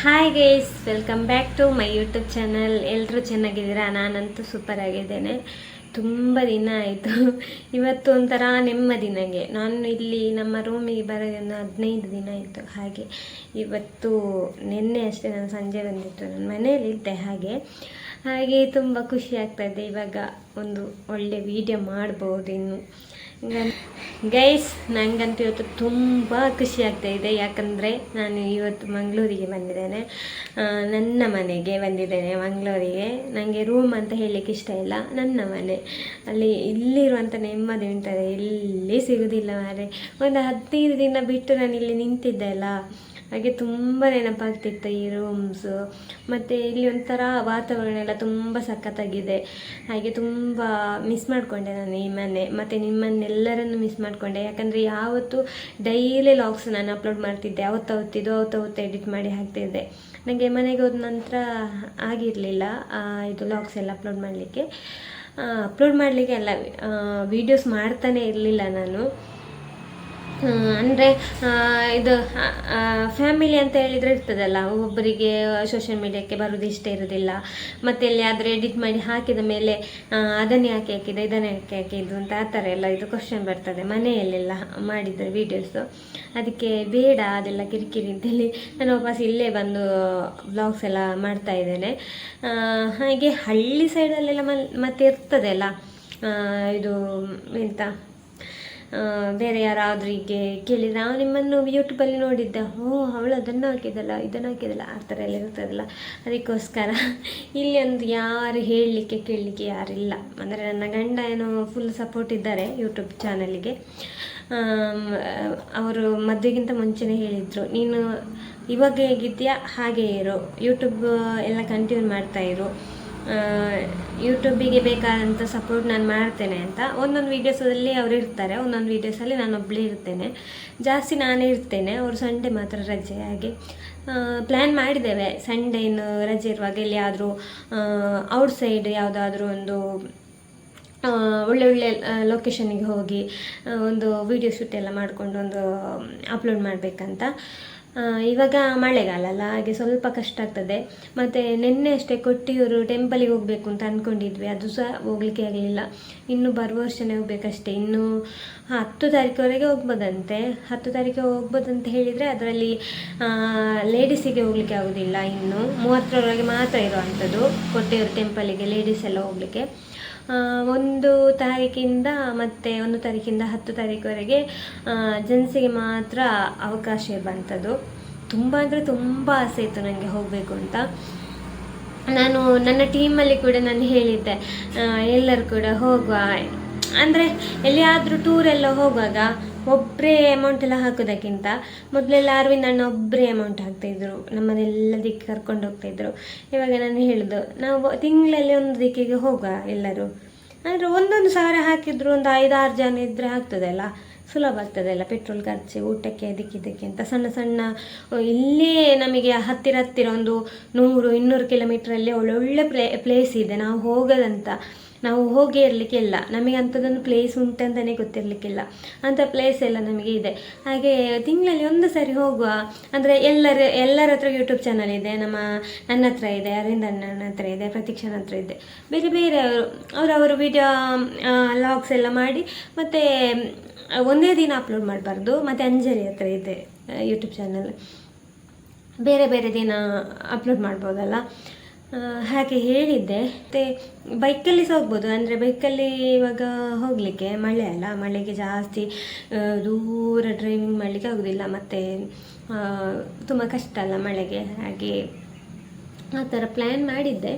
Hi guys welcome back to my YouTube channel ಎಲ್ಲರೂ ಚೆನ್ನಾಗಿದ್ದೀರಾ? ನಾನಂತೂ ಸೂಪರ್ ಆಗಿದ್ದೇನೆ. ತುಂಬ ದಿನ ಆಯಿತು. ಇವತ್ತು ಒಂಥರ ನೆಮ್ಮದಿ ನನಗೆ ನಾನು ಇಲ್ಲಿ ನಮ್ಮ ರೂಮಿಗೆ ಬರೋದನ್ನು ಹದಿನೈದು ದಿನ ಆಯಿತು. ಹಾಗೆ ಇವತ್ತು ನಿನ್ನೆ ಅಷ್ಟೇ ನಾನು ಸಂಜೆ ಬಂದಿತ್ತು. ನನ್ನ ಮನೆಯಲ್ಲಿ ಇದ್ದೆ ಹಾಗೆ. ಹಾಗೆ ತುಂಬ ಖುಷಿ ಆಗ್ತಾಯಿದೆ ಇವಾಗ ಒಂದು ಒಳ್ಳೆ ವಿಡಿಯೋ ಮಾಡ್ಬೋದು ಇನ್ನು. ಗೈಸ್ ನನಗಂತೂ ಇವತ್ತು ತುಂಬ ಖುಷಿ ಆಗ್ತಾ ಇದೆ. ಯಾಕಂದರೆ ನಾನು ಇವತ್ತು ಮಂಗಳೂರಿಗೆ ಬಂದಿದ್ದೇನೆ. ನನ್ನ ಮನೆಗೆ ಬಂದಿದ್ದೇನೆ ಮಂಗಳೂರಿಗೆ. ನನಗೆ ರೂಮ್ ಅಂತ ಹೇಳಲಿಕ್ಕೆ ಇಷ್ಟ ಇಲ್ಲ. ನನ್ನ ಮನೆ. ಅಲ್ಲಿ ಇಲ್ಲಿರುವಂಥ ನೆಮ್ಮದಿ ಉಂಟದೆ. ಎಲ್ಲಿ ಸಿಗೋದಿಲ್ಲ ಮಾರೆ. ಒಂದು ಹದಿನೈದು ದಿನ ಬಿಟ್ಟು ನಾನು ಇಲ್ಲಿ ನಿಂತಿದ್ದೆ ಅಲ್ಲ. ಹಾಗೆ ತುಂಬ ನೆನಪಾಗ್ತಿತ್ತು ಈ ರೂಮ್ಸು ಮತ್ತು ಇಲ್ಲಿ ಒಂಥರ ವಾತಾವರಣ ಎಲ್ಲ ತುಂಬ ಸಖತ್ತಾಗಿದೆ. ಹಾಗೆ ತುಂಬ ಮಿಸ್ ಮಾಡಿಕೊಂಡೆ ನಾನು ಈ ಮನೆ. ಮತ್ತು ನಿಮ್ಮನ್ನೆಲ್ಲರನ್ನು ಮಿಸ್ ಮಾಡಿಕೊಂಡೆ. ಯಾಕಂದರೆ ಯಾವತ್ತು ಡೈಲಿ ಲಾಗ್ಸ್ ನಾನು ಅಪ್ಲೋಡ್ ಮಾಡ್ತಿದ್ದೆ. ಅವತ್ತು ಅವತ್ತಿದ್ದು ಅವತ್ತು ಅವತ್ತು ಎಡಿಟ್ ಮಾಡಿ ಹಾಕ್ತಿದ್ದೆ. ನನಗೆ ಮನೆಗೆ ಹೋದ ನಂತರ ಆಗಿರಲಿಲ್ಲ. ಇದು ಲಾಗ್ಸ್ ಎಲ್ಲ ಅಪ್ಲೋಡ್ ಮಾಡಲಿಕ್ಕೆ. ಅಪ್ಲೋಡ್ ಮಾಡಲಿಕ್ಕೆ ಅಲ್ಲ ವೀಡಿಯೋಸ್ ಮಾಡ್ತಾನೆ ಇರಲಿಲ್ಲ ನಾನು. ಅಂದರೆ ಇದು ಫ್ಯಾಮಿಲಿ ಅಂತ ಹೇಳಿದರೆ ಇರ್ತದಲ್ಲ ಒಬ್ಬರಿಗೆ ಸೋಷಿಯಲ್ ಮೀಡಿಯಾಕ್ಕೆ ಬರೋದು ಇಷ್ಟ ಇರೋದಿಲ್ಲ ಮತ್ತು ಎಲ್ಲಿಯಾದರೆ ಎಡಿಟ್ ಮಾಡಿ ಹಾಕಿದ ಮೇಲೆ ಅದನ್ನೇ ಯಾಕೆ ಹಾಕಿದೆ, ಇದನ್ನೇ ಯಾಕೆ ಹಾಕಿದ್ದು ಅಂತ ಆ ಥರ ಎಲ್ಲ ಇದು ಕ್ವಶನ್ ಬರ್ತದೆ ಮನೆಯಲ್ಲೆಲ್ಲ ಮಾಡಿದರೆ ವೀಡಿಯೋಸು ಅದಕ್ಕೆ ಬೇಡ, ಅದೆಲ್ಲ ಕಿರಿಕಿರಿ ಅಂತೇಳಿ ನಾನು ವಾಪಸ್ ಇಲ್ಲೇ ಬಂದು ಬ್ಲಾಗ್ಸ್ ಎಲ್ಲ ಮಾಡ್ತಾ ಇದ್ದೇನೆ. ಹಾಗೆ ಹಳ್ಳಿ ಸೈಡಲ್ಲೆಲ್ಲ ಮತ್ತೆ ಇರ್ತದೆ ಅಲ್ಲ ಇದು ಎಂತ? ಬೇರೆ ಯಾರಾದರೂ ಹೀಗೆ ಕೇಳಿದ್ರೆ ನಾವು ನಿಮ್ಮನ್ನು ಯೂಟ್ಯೂಬಲ್ಲಿ ನೋಡಿದ್ದೆ. ಓ, ಅವಳು ಅದನ್ನು ಹಾಕಿದ್ದಲ್ಲ, ಇದನ್ನು ಹಾಕಿದಲ್ಲ ಆ ಥರ ಎಲ್ಲ ಇರ್ತದಲ್ಲ ಅದಕ್ಕೋಸ್ಕರ ಇಲ್ಲಿ ಒಂದು ಯಾರು ಹೇಳಲಿಕ್ಕೆ, ಕೇಳಲಿಕ್ಕೆ ಯಾರಿಲ್ಲ. ಅಂದರೆ ನನ್ನ ಗಂಡ ಏನೋ ಫುಲ್ ಸಪೋರ್ಟ್ ಇದ್ದಾರೆ ಯೂಟ್ಯೂಬ್ ಚಾನಲಿಗೆ ಅವರು ಮದುವೆಗಿಂತ ಮುಂಚೆನೇ ಹೇಳಿದರು. ನೀನು ಇವಾಗ ಹೇಗಿದ್ಯಾ ಹಾಗೆ ಇರು. ಯೂಟ್ಯೂಬ್ ಎಲ್ಲ ಕಂಟಿನ್ಯೂ ಮಾಡ್ತಾ ಇರು. ಯೂಟ್ಯೂಬಿಗೆ ಬೇಕಾದಂಥ ಸಪೋರ್ಟ್ ನಾನು ಮಾಡ್ತೇನೆ ಅಂತ. ಒಂದೊಂದು ವೀಡಿಯೋಸಲ್ಲಿ ಅವರು ಇರ್ತಾರೆ, ಒಂದೊಂದು ವೀಡಿಯೋಸಲ್ಲಿ ನಾನು ಒಬ್ಬಳೇ ಇರ್ತೇನೆ. ಜಾಸ್ತಿ ನಾನೇ ಇರ್ತೇನೆ, ಅವರು ಸಂಡೇ ಮಾತ್ರ ರಜೆ ಹಾಗೆ. ಪ್ಲ್ಯಾನ್ ಮಾಡಿದ್ದೇವೆ ಸಂಡೇ ಇನ್ನು ರಜೆ ಇರುವಾಗ ಎಲ್ಲಿಯಾದರೂ ಔಟ್ ಸೈಡ್ ಯಾವುದಾದ್ರೂ ಒಂದು ಒಳ್ಳೆ ಒಳ್ಳೆ ಲೊಕೇಶನ್ಗೆ ಹೋಗಿ ಒಂದು ವಿಡಿಯೋ ಶೂಟ್ ಎಲ್ಲ ಮಾಡಿಕೊಂಡು ಒಂದು ಅಪ್ಲೋಡ್ ಮಾಡಬೇಕಂತ. ಇವಾಗ ಮಳೆಗಾಲ ಅಲ್ಲ ಹಾಗೆ ಸ್ವಲ್ಪ ಕಷ್ಟ ಆಗ್ತದೆ. ಮತ್ತು ನಿನ್ನೆ ಅಷ್ಟೇ ಕೊಟ್ಟಿಯೂರು ಟೆಂಪಲಿಗೆ ಹೋಗಬೇಕು ಅಂತ ಅಂದ್ಕೊಂಡಿದ್ವಿ ಅದು ಸಹ ಹೋಗ್ಲಿಕ್ಕೆ ಆಗಲಿಲ್ಲ. ಇನ್ನು ಬರುವ ವರ್ಷನೇ ಹೋಗ್ಬೇಕಷ್ಟೇ. ಇನ್ನು ಹತ್ತು ತಾರೀಕುವರೆಗೆ ಹೋಗ್ಬೋದಂತೆ. ಹತ್ತು ತಾರೀಕು ಹೋಗ್ಬೋದಂತ ಹೇಳಿದರೆ ಅದರಲ್ಲಿ ಲೇಡೀಸಿಗೆ ಹೋಗ್ಲಿಕ್ಕೆ ಆಗೋದಿಲ್ಲ ಇನ್ನು. ಮೂವತ್ತರವರೆಗೆ ಮಾತ್ರ ಇರುವಂಥದ್ದು ಕೊಟ್ಟಿಯೂರು ಟೆಂಪಲಿಗೆ ಲೇಡೀಸ್ ಎಲ್ಲ ಹೋಗಲಿಕ್ಕೆ. ಒಂದು ತಾರೀಕಿಂದ ಮತ್ತು ಒಂದು ತಾರೀಕಿಂದ ಹತ್ತು ತಾರೀಕುವರೆಗೆ ಜೆಂಟ್ಸಿಗೆ ಮಾತ್ರ ಅವಕಾಶ ಇರುವಂಥದ್ದು. ತುಂಬ ಅಂದರೆ ತುಂಬ ಆಸೆ ಇತ್ತು ನನಗೆ ಹೋಗಬೇಕು ಅಂತ. ನಾನು ನನ್ನ ಟೀಮಲ್ಲಿ ಕೂಡ ನಾನು ಹೇಳಿದ್ದೆ ಎಲ್ಲರೂ ಕೂಡ ಹೋಗುವ. ಅಂದರೆ ಎಲ್ಲಿಯಾದರೂ ಟೂರೆಲ್ಲ ಹೋಗುವಾಗ ಒಬ್ಬರೇ ಅಮೌಂಟ್ ಎಲ್ಲ ಹಾಕೋದಕ್ಕಿಂತ ಮೊದಲೆಲ್ಲ ಅರವಿಂದ್ ಅಣ್ಣ ಒಬ್ಬರೇ ಅಮೌಂಟ್ ಹಾಕ್ತಾಯಿದ್ರು ನಮ್ಮನ್ನೆಲ್ಲ ದಿಕ್ಕಿಗೆ ಕರ್ಕೊಂಡು ಹೋಗ್ತಾಯಿದ್ರು ಇವಾಗ ನಾನು ಹೇಳಿದ್ದು ನಾವು ತಿಂಗಳಲ್ಲಿ ಒಂದು ದಿಕ್ಕಿಗೆ ಹೋಗುವ ಎಲ್ಲರೂ. ಅಂದರೆ ಒಂದೊಂದು ಸಾವಿರ ಹಾಕಿದ್ರು, ಒಂದು ಐದಾರು ಜನ ಇದ್ದರೆ ಆಗ್ತದಲ್ಲ. ಸುಲಭ ಆಗ್ತದಲ್ಲ ಪೆಟ್ರೋಲ್ ಖರ್ಚು, ಊಟಕ್ಕೆ ಅದಕ್ಕಿದ್ದಕ್ಕೆ ಅಂತ ಸಣ್ಣ ಸಣ್ಣ ಇಲ್ಲೇ ನಮಗೆ ಹತ್ತಿರ ಹತ್ತಿರ ಒಂದು ನೂರು, ಇನ್ನೂರು ಕಿಲೋಮೀಟ್ರಲ್ಲಿ ಒಳ್ಳೊಳ್ಳೆ ಪ್ಲೇ ಪ್ಲೇಸ್ ಇದೆ. ನಾವು ಹೋಗದಂತ, ನಾವು ಹೋಗಿ ಇರಲಿಕ್ಕಿಲ್ಲ. ನಮಗೆ ಅಂಥದ್ದೊಂದು ಪ್ಲೇಸ್ ಉಂಟಂತಲೇ ಗೊತ್ತಿರಲಿಕ್ಕಿಲ್ಲ. ಅಂಥ ಪ್ಲೇಸ್ ಎಲ್ಲ ನಮಗೆ ಇದೆ. ಹಾಗೆ ತಿಂಗಳಲ್ಲಿ ಒಂದು ಸಾರಿ ಹೋಗುವ, ಅಂದರೆ ಎಲ್ಲರ ಎಲ್ಲರ ಹತ್ರ ಯೂಟ್ಯೂಬ್ ಚಾನಲ್ ಇದೆ, ನಮ್ಮ ನನ್ನ ಹತ್ರ ಇದೆ ಅರವಿಂದ್ ಅಣ್ಣನ ಹತ್ರ ಇದೆ ಪ್ರತೀಕ್ಷಣ ಹತ್ರ ಇದೆ. ಬೇರೆ ಬೇರೆ ಅವರು, ಅವರವರು ವಿಡಿಯೋ ಲಾಗ್ಸ್ ಎಲ್ಲ ಮಾಡಿ, ಮತ್ತು ಒಂದೇ ದಿನ ಅಪ್ಲೋಡ್ ಮಾಡಬಾರ್ದು. ಮತ್ತು ಅಂಜಲಿ ಹತ್ರ ಇದೆ ಯೂಟ್ಯೂಬ್ ಚಾನಲ್ ಬೇರೆ ಬೇರೆ ದಿನ ಅಪ್ಲೋಡ್ ಮಾಡ್ಬೋದಲ್ಲ. ಹಾಗೆ ಹೇಳಿದ್ದೆ. ಮತ್ತು ಬೈಕಲ್ಲಿ ಸಹ ಹೋಗ್ಬೋದು. ಅಂದರೆ ಬೈಕಲ್ಲಿ ಇವಾಗ ಹೋಗಲಿಕ್ಕೆ ಮಳೆ ಅಲ್ಲ. ಮಳೆಗೆ ಜಾಸ್ತಿ ದೂರ ಡ್ರೈವಿಂಗ್ ಮಾಡಲಿಕ್ಕೆ ಆಗೋದಿಲ್ಲ. ಮತ್ತು ತುಂಬ ಕಷ್ಟ ಅಲ್ಲ ಮಳೆಗೆ. ಹಾಗೆ ಆ ಥರ ಪ್ಲ್ಯಾನ್ ಮಾಡಿದ್ದೆ.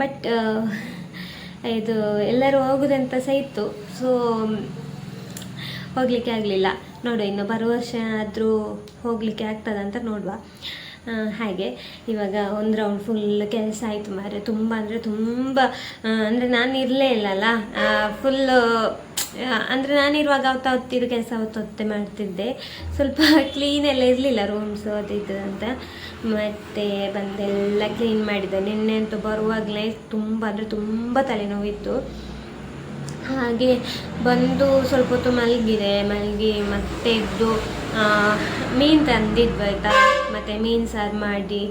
ಬಟ್ ಇದು ಎಲ್ಲರೂ ಹೋಗೋದಂತ ಸಹ ಇತ್ತು. ಸೊ ಹೋಗಲಿಕ್ಕೆ ಆಗಲಿಲ್ಲ. ನೋಡು, ಇನ್ನು ಬರುವ ವರ್ಷ ಆದರೂ ಹೋಗಲಿಕ್ಕೆ ಆಗ್ತದಂತ ನೋಡುವ. ಹಾಗೆ. ಇವಾಗ ಒಂದು ರೌಂಡ್ ಫುಲ್ ಕೆಲಸ ಆಯಿತು ಮಾರೆ ತುಂಬ ಅಂದರೆ ತುಂಬ ಅಂದರೆ ನಾನು ಇರಲೇ ಇಲ್ಲಲ್ಲ ಫುಲ್ಲು ಅಂದರೆ ನಾನಿರುವಾಗ ಅವತ್ತು ಅವತ್ತಿದ್ದು ಕೆಲಸ ಹೊತ್ತೆ ಮಾಡ್ತಿದ್ದೆ. ಸ್ವಲ್ಪ ಕ್ಲೀನ್ ಎಲ್ಲ ಇರಲಿಲ್ಲ ರೂಮ್ಸು ಅದು ಇದು ಅಂತ. ಮತ್ತು ಬಂದೆಲ್ಲ ಕ್ಲೀನ್ ಮಾಡಿದೆ. ನಿನ್ನೆ ಅಂತೂ ಬರುವಾಗಲೇ ತುಂಬ, ಅಂದರೆ ತುಂಬ ತಲೆನೋವಿತ್ತು. ಹಾಗೆ ಬಂದು ಸ್ವಲ್ಪ ಹೊತ್ತು ಮಲಗಿದೆ, ಮಲಗಿ ಮತ್ತೆ ಎದ್ದು ಮೀನು ತಂದಿದ್ವಿ ಆಯಿತಾ? ಮತ್ತು ಮೀನು ಸಾರು ಮಾಡಿ.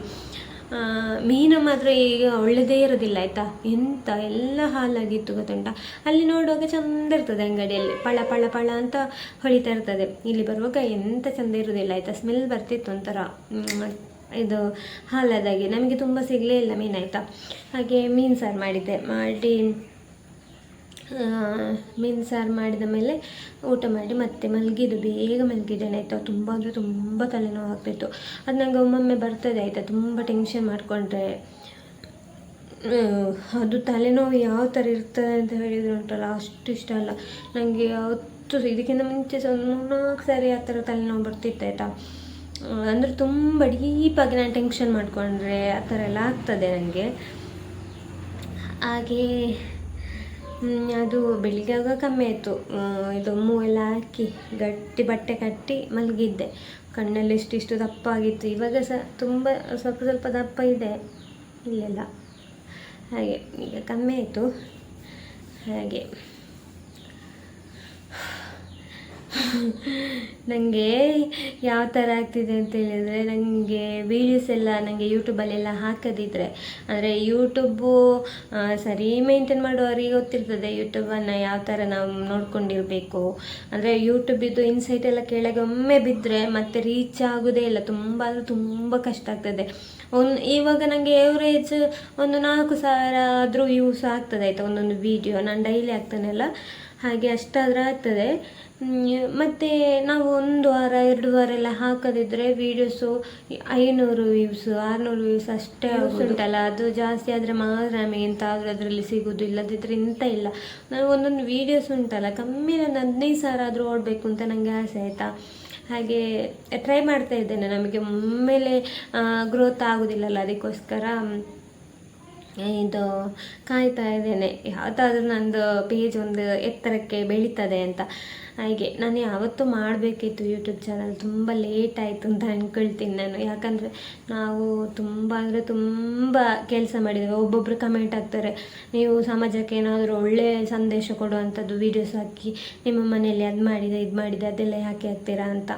ಮೀನು ಮಾತ್ರ ಈಗ ಒಳ್ಳೆಯದೇ ಇರೋದಿಲ್ಲ ಆಯಿತಾ? ಎಂತ, ಎಲ್ಲ ಹಾಲಾಗಿತ್ತು ಗೊತ್ತುಂಟ? ಅಲ್ಲಿ ನೋಡುವಾಗ ಚಂದ ಇರ್ತದೆ ಅಂಗಡಿಯಲ್ಲಿ. ಪಳ ಪಳ ಪಳ ಅಂತ ಹೊಳಿತಾ ಇರ್ತದೆ. ಇಲ್ಲಿ ಬರುವಾಗ ಎಂತ ಚಂದ ಇರೋದಿಲ್ಲ ಆಯಿತಾ? ಸ್ಮೆಲ್ ಬರ್ತಿತ್ತು ಒಂಥರ. ಇದು ಹಾಲದಾಗಿ ನಮಗೆ ತುಂಬ ಸಿಗಲೇ ಇಲ್ಲ ಮೀನು ಆಯಿತಾ? ಹಾಗೆ ಮೀನು ಸಾರು ಮಾಡಿದ್ದೆ. ಮಾಡಿ ಮೀನು ಸಾರು ಮಾಡಿದ ಮೇಲೆ ಊಟ ಮಾಡಿ ಮತ್ತೆ ಮಲಗಿದ್ದು, ಬೇಗ ಮಲಗಿದ್ದೇನೆ ಆಯಿತಾ. ತುಂಬ ಅಂದರೆ ತುಂಬ ತಲೆನೋವು ಆಗ್ತಿತ್ತು. ಅದು ನನಗೆ ಒಮ್ಮೊಮ್ಮೆ ಬರ್ತದೆ ಆಯಿತಾ, ತುಂಬ ಟೆನ್ಷನ್ ಮಾಡಿಕೊಂಡ್ರೆ. ಅದು ತಲೆನೋವು ಯಾವ ಥರ ಇರ್ತದೆ ಅಂತ ಹೇಳಿದ್ರೆ ಉಂಟಲ್ಲ, ಅಷ್ಟು ಇಷ್ಟ ಅಲ್ಲ. ನನಗೆ ಯಾವತ್ತು ಇದಕ್ಕಿಂತ ಮುಂಚೆ ಸಹ ಮೂರ್ನಾಲ್ಕು ಸಾರಿ ಆ ಥರ ತಲೆನೋವು ಬರ್ತಿತ್ತು ಆಯಿತಾ. ಅಂದರೆ ತುಂಬ ಡೀಪಾಗಿ ನಾನು ಟೆನ್ಷನ್ ಮಾಡಿಕೊಂಡ್ರೆ ಆ ಥರ ಎಲ್ಲ ಆಗ್ತದೆ ನನಗೆ ಹಾಗೆ ಅದು ಬೆಳಿಗ್ಗೆ ಆಗ ಕಮ್ಮಿ ಆಯಿತು. ಇದು ಎಲ್ಲ ಹಾಕಿ ಗಟ್ಟಿ ಬಟ್ಟೆ ಕಟ್ಟಿ ಮಲಗಿದ್ದೆ. ಕಣ್ಣಲ್ಲಿ ಇಷ್ಟಿಷ್ಟು ದಪ್ಪ ಆಗಿತ್ತು. ಇವಾಗ ಸಹ ತುಂಬ ಸ್ವಲ್ಪ ಸ್ವಲ್ಪ ದಪ್ಪ ಇದೆ. ಇಲ್ಲೆಲ್ಲ. ಹಾಗೆ, ಈಗ ಕಮ್ಮಿ ಆಯಿತು. ಹಾಗೆ. ನನಗೆ ಯಾವ ಥರ ಆಗ್ತಿದೆ ಅಂತ ಹೇಳಿದರೆ ನನಗೆ ವೀಡಿಯೋಸ್ ಎಲ್ಲ ನನಗೆ ಯೂಟ್ಯೂಬಲ್ಲೆಲ್ಲ ಹಾಕದಿದ್ರೆ. ಅಂದರೆ ಯೂಟ್ಯೂಬು ಸರಿ ಮೇಂಟೈನ್ ಮಾಡುವವರಿಗೆ ಗೊತ್ತಿರ್ತದೆ ಯೂಟ್ಯೂಬನ್ನು ಯಾವ ಥರ ನಾವು ನೋಡ್ಕೊಂಡಿರಬೇಕು. ಅಂದರೆ ಯೂಟ್ಯೂಬಿದ್ದು ಇನ್ಸೈಟ್ ಎಲ್ಲ ಕೆಳಗೆ ಒಮ್ಮೆ ಬಿದ್ದರೆ ಮತ್ತೆ ರೀಚ್ ಆಗೋದೇ ಇಲ್ಲ. ತುಂಬ ಅಂದರೆ ತುಂಬ ಕಷ್ಟ ಆಗ್ತದೆ. ಒಂದು ಇವಾಗ ನನಗೆ ಎವರೇಜ್ ಒಂದು ನಾಲ್ಕು ಸಾವಿರ ಆದರೂ ಯೂಸ್ ಆಗ್ತದೆ ಆಯಿತಾ? ಒಂದೊಂದು ವೀಡಿಯೋ ನಾನು ಡೈಲಿ ಆಗ್ತಾನಲ್ಲ? ಹಾಗೆ ಅಷ್ಟಾದರೂ ಆಗ್ತದೆ. ಮತ್ತು ನಾವು ಒಂದು ವಾರ ಎರಡು ವಾರ ಎಲ್ಲ ಹಾಕದಿದ್ದರೆ ವೀಡಿಯೋಸು ಐನೂರು ವ್ಯೂಸ್ ಆರುನೂರು ವ್ಯೂಸ್ ಅಷ್ಟೇ ಉಂಟಲ್ಲ ಅದು ಜಾಸ್ತಿ ಆದರೆ ಮಾತ್ರ ನಮಗೆ ಎಂತಾದರೂ ಅದರಲ್ಲಿ ಸಿಗೋದು ಇಲ್ಲದಿದ್ದರೆ ಇಂಥ ಇಲ್ಲ. ನಾವು ಒಂದೊಂದು ವೀಡಿಯೋಸ್ ಉಂಟಲ್ಲ ಕಮ್ಮಿ ಒಂದು ಹದಿನೈದು ಸಾವಿರ ಆದರೂ ಓಡಬೇಕು ಅಂತ ನನಗೆ ಆಸೆ ಆಯಿತಾ? ಹಾಗೆ ಟ್ರೈ ಮಾಡ್ತಾ ಇದ್ದೇನೆ ನಮಗೆ ಒಮ್ಮೆಲೆ ಗ್ರೋತ್ ಆಗೋದಿಲ್ಲಲ್ಲ, ಅದಕ್ಕೋಸ್ಕರ ಇದು ಕಾಯ್ತಾ ಇದ್ದೇನೆ. ಯಾವುದಾದ್ರೂ ನಂದು ಪೇಜ್ ಒಂದು ಎತ್ತರಕ್ಕೆ ಬೆಳೀತದೆ ಅಂತ. ಹಾಗೆ, ನಾನು ಯಾವತ್ತೂ ಮಾಡಬೇಕಿತ್ತು ಯೂಟ್ಯೂಬ್ ಚಾನಲ್ ತುಂಬ ಲೇಟ್ ಆಯಿತು ಅಂತ ಅಂದ್ಕೊಳ್ತೀನಿ ನಾನು. ಯಾಕಂದರೆ ನಾವು ತುಂಬ ಅಂದರೆ ತುಂಬ ಕೆಲಸ ಮಾಡಿದ್ದೇವೆ. ಒಬ್ಬೊಬ್ಬರು ಕಮೆಂಟ್ ಹಾಕ್ತಾರೆ, ನೀವು ಸಮಾಜಕ್ಕೆ ಏನಾದರೂ ಒಳ್ಳೆಯ ಸಂದೇಶ ಕೊಡುವಂಥದ್ದು ವೀಡಿಯೋಸ್ ಹಾಕಿ, ನಿಮ್ಮ ಮನೆಯಲ್ಲಿ ಅದು ಮಾಡಿದೆ, ಇದು ಮಾಡಿದೆ, ಅದೆಲ್ಲ ಯಾಕೆ ಹಾಕ್ತೀರಾ ಅಂತ.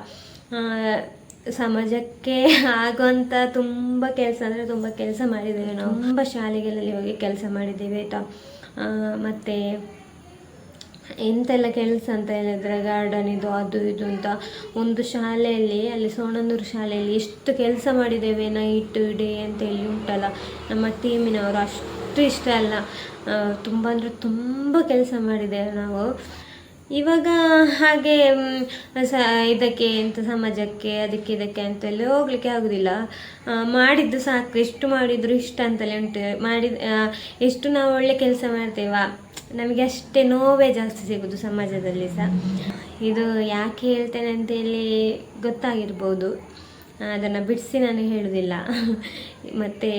ಸಮಾಜಕ್ಕೆ ಆಗುವಂಥ ತುಂಬ ಕೆಲಸ ಅಂದರೆ ತುಂಬ ಕೆಲಸ ಮಾಡಿದ್ದೇವೆ ನಾವು. ತುಂಬ ಶಾಲೆಗಳಲ್ಲಿ ಹೋಗಿ ಕೆಲಸ ಮಾಡಿದ್ದೇವೆ ಆಯಿತಾ? ಮತ್ತು ಎಂತೆಲ್ಲ ಕೆಲಸ ಅಂತ ಹೇಳಿದ್ರೆ ಗಾರ್ಡನ್ ಇದು, ಅದು ಇದು ಅಂತ. ಒಂದು ಶಾಲೆಯಲ್ಲಿ, ಅಲ್ಲಿ ಸೋಣಂದೂರು ಶಾಲೆಯಲ್ಲಿ ಎಷ್ಟು ಕೆಲಸ ಮಾಡಿದ್ದೇವೆ ನೈಟ್ ಡೇ ಅಂತೇಳಿ ಉಂಟಲ್ಲ. ನಮ್ಮ ಟೀಮಿನವರು ಅಷ್ಟು ಇಷ್ಟ ಅಲ್ಲ. ತುಂಬ ಅಂದರೆ ತುಂಬ ಕೆಲಸ ಮಾಡಿದ್ದೇವೆ ನಾವು. ಇವಾಗ ಹಾಗೆ ಸ, ಇದಕ್ಕೆ ಎಂಥ ಸಮಾಜಕ್ಕೆ, ಅದಕ್ಕೆ ಇದಕ್ಕೆ ಅಂತೆಲ್ಲ ಹೋಗ್ಲಿಕ್ಕೆ ಆಗೋದಿಲ್ಲ. ಮಾಡಿದ್ದು ಸಾಕು. ಎಷ್ಟು ಮಾಡಿದರೂ ಇಷ್ಟ ಅಂತಲೇ ಉಂಟು. ಮಾಡಿದ ಎಷ್ಟು ನಾವು ಒಳ್ಳೆ ಕೆಲಸ ಮಾಡ್ತೇವಾ? ನಮಗೆ ಅಷ್ಟೇ ನೋವೇ ಜಾಸ್ತಿ ಸಿಗೋದು ಸಮಾಜದಲ್ಲಿ ಸಹ. ಇದು ಯಾಕೆ ಹೇಳ್ತೇನೆ ಅಂತೇಳಿ ಗೊತ್ತಾಗಿರ್ಬೋದು. ಅದನ್ನು ಬಿಡಿಸಿ ನಾನು ಹೇಳೋದಿಲ್ಲ. ಮತ್ತು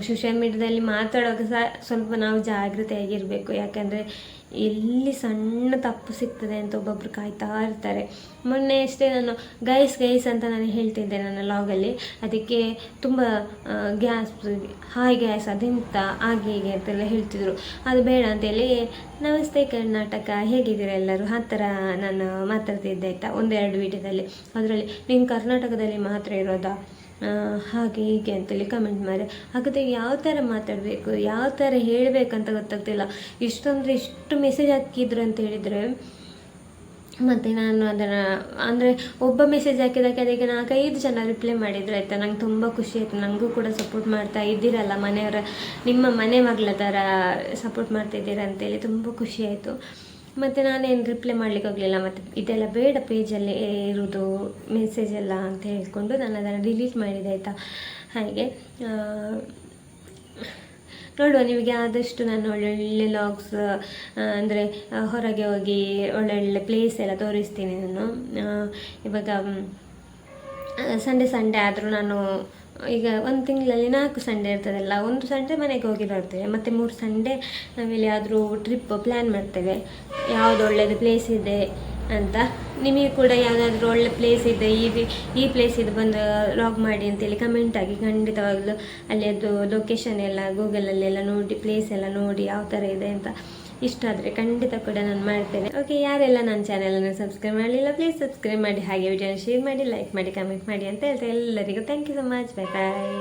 ಸೋಷಿಯಲ್ ಮೀಡ್ಯಾದಲ್ಲಿ ಮಾತಾಡೋಕೆ ಸಹ ಸ್ವಲ್ಪ ನಾವು ಜಾಗೃತೆಯಾಗಿರಬೇಕು. ಯಾಕಂದರೆ ಎಲ್ಲಿ ಸಣ್ಣ ತಪ್ಪು ಸಿಗ್ತದೆ ಅಂತ ಒಬ್ಬೊಬ್ರು ಕಾಯ್ತಾ ಇರ್ತಾರೆ. ಮೊನ್ನೆ ಅಷ್ಟೇ ನಾನು, ಗೈಸ್ ಗೈಸ್ ಅಂತ ನಾನು ಹೇಳ್ತಿದ್ದೆ ನನ್ನ ಲಾಗಲ್ಲಿ. ಅದಕ್ಕೆ ತುಂಬ ಗ್ಯಾಸ್, ಹಾಯ್ ಗ್ಯಾಸ್, ಅದೆಂತ, ಹಾಗೆ, ಹೀಗೆ ಅಂತೆಲ್ಲ ಹೇಳ್ತಿದ್ರು. ಅದು ಬೇಡ ಅಂತೇಳಿ, ನಮಸ್ತೆ ಕರ್ನಾಟಕ, ಹೇಗಿದ್ದೀರಾ ಎಲ್ಲರೂ? ಆ ಥರ ನಾನು ಮಾತಾಡ್ತಿದ್ದೆ ಆಯಿತಾ, ಒಂದೆರಡು ವಿಡಿಯೋದಲ್ಲಿ ಅದರಲ್ಲಿ, ನೀನು ಕರ್ನಾಟಕದಲ್ಲಿ ಮಾತ್ರ ಇರೋದಾ? ಹಾಗೆ ಹೀಗೆ ಅಂತೇಳಿ ಕಮೆಂಟ್ ಮಾಡಿ. ಹಾಗಾದರೆ ಯಾವ ಥರ ಮಾತಾಡಬೇಕು? ಯಾವ ಥರ ಹೇಳಬೇಕಂತ ಗೊತ್ತಾಗ್ತಿಲ್ಲ. ಇಷ್ಟಂದರೆ ಇಷ್ಟು ಮೆಸೇಜ್ ಹಾಕಿದ್ರು ಅಂತ ಹೇಳಿದರೆ, ಮತ್ತು ನಾನು ಅದನ್ನು, ಅಂದರೆ ಒಬ್ಬ ಮೆಸೇಜ್ ಹಾಕಿದಾಗ ಅದಕ್ಕೆ ನಾಲ್ಕೈದು ಜನ ರಿಪ್ಲೈ ಮಾಡಿದ್ರು, ಆಯಿತಾ? ನಂಗೆ ತುಂಬ ಖುಷಿ ಆಯಿತು. ನನಗೂ ಕೂಡ ಸಪೋರ್ಟ್ ಮಾಡ್ತಾ ಇದ್ದೀರಲ್ಲ ಮನೆಯವರ, ನಿಮ್ಮ ಮನೆ ಮಗಳ ಥರ ಸಪೋರ್ಟ್ ಮಾಡ್ತಿದ್ದೀರಾ ಅಂತೇಳಿ ತುಂಬ ಖುಷಿ ಆಯಿತು. ಮತ್ತು ನಾನೇನು ರಿಪ್ಲೈ ಮಾಡ್ಲಿಕ್ಕೆ ಹೋಗಲಿಲ್ಲ, ಮತ್ತು ಇದೆಲ್ಲ ಬೇಡ ಪೇಜಲ್ಲಿ ಇರೋದು ಮೆಸೇಜ್ ಎಲ್ಲ ಅಂತ ಹೇಳಿಕೊಂಡು ನಾನು ಅದನ್ನು ಡಿಲೀಟ್ ಮಾಡಿದೆ ಆಯಿತಾ? ಹಾಗೆ ನೋಡುವ ನಿಮಗೆ ಆದಷ್ಟು ನಾನು ಒಳ್ಳೊಳ್ಳೆ ಲಾಗ್ಸ್ ಅಂದರೆ ಹೊರಗೆ ಹೋಗಿ ಒಳ್ಳೊಳ್ಳೆ ಪ್ಲೇಸ್ ಎಲ್ಲ ತೋರಿಸ್ತೀನಿ ನಾನು. ಇವಾಗ ಸಂಡೇ ಸಂಡೇ ಆದರೂ ನಾನು ಈಗ ಒಂದು ತಿಂಗಳಲ್ಲಿ ನಾಲ್ಕು ಸಂಡೇ ಇರ್ತದಲ್ಲ, ಒಂದು ಸಂಡೇ ಮನೆಗೆ ಹೋಗಿ ಬರ್ತೇವೆ. ಮತ್ತು ಮೂರು ಸಂಡೇ ನಾವೆಲ್ಲಿಯಾದರೂ ಟ್ರಿಪ್ ಪ್ಲ್ಯಾನ್ ಮಾಡ್ತೇವೆ. ಯಾವುದು ಒಳ್ಳೆಯದು ಪ್ಲೇಸ್ ಇದೆ ಅಂತ. ನಿಮಗೆ ಕೂಡ ಯಾವುದಾದ್ರೂ ಒಳ್ಳೆ ಪ್ಲೇಸ್ ಇದೆ, ಈ ಈ ಪ್ಲೇಸ್ ಇದು ಬಂದು ಲಾಗ್ ಮಾಡಿ ಅಂತೇಳಿ ಕಮೆಂಟ್ ಆಗಿ ಖಂಡಿತವಾಗಲೂ ಅಲ್ಲಿ ಅದು ಲೊಕೇಶನ್ ಎಲ್ಲ ಗೂಗಲಲ್ಲೆಲ್ಲ ನೋಡಿ ಪ್ಲೇಸ್ ಎಲ್ಲ ನೋಡಿ, ಯಾವ ಥರ ಇದೆ ಅಂತ. ಇಷ್ಟ ಆದರೆ ಖಂಡಿತ ಕೂಡ ನಾನು ಮಾಡ್ತೇನೆ. ಓಕೆ ಯಾರೆಲ್ಲ ನನ್ನ ಚಾನಲನ್ನು ಸಬ್ಸ್ಕ್ರೈಬ್ ಮಾಡಲಿಲ್ಲ ಪ್ಲೀಸ್ ಸಬ್ಸ್ಕ್ರೈಬ್ ಮಾಡಿ. ಹಾಗೆ ವಿಡಿಯೋನ ಶೇರ್ ಮಾಡಿ ಲೈಕ್ ಮಾಡಿ ಕಮೆಂಟ್ ಮಾಡಿ ಅಂತ ಹೇಳ್ತಾ ಎಲ್ಲರಿಗೂ thank you so much bye bye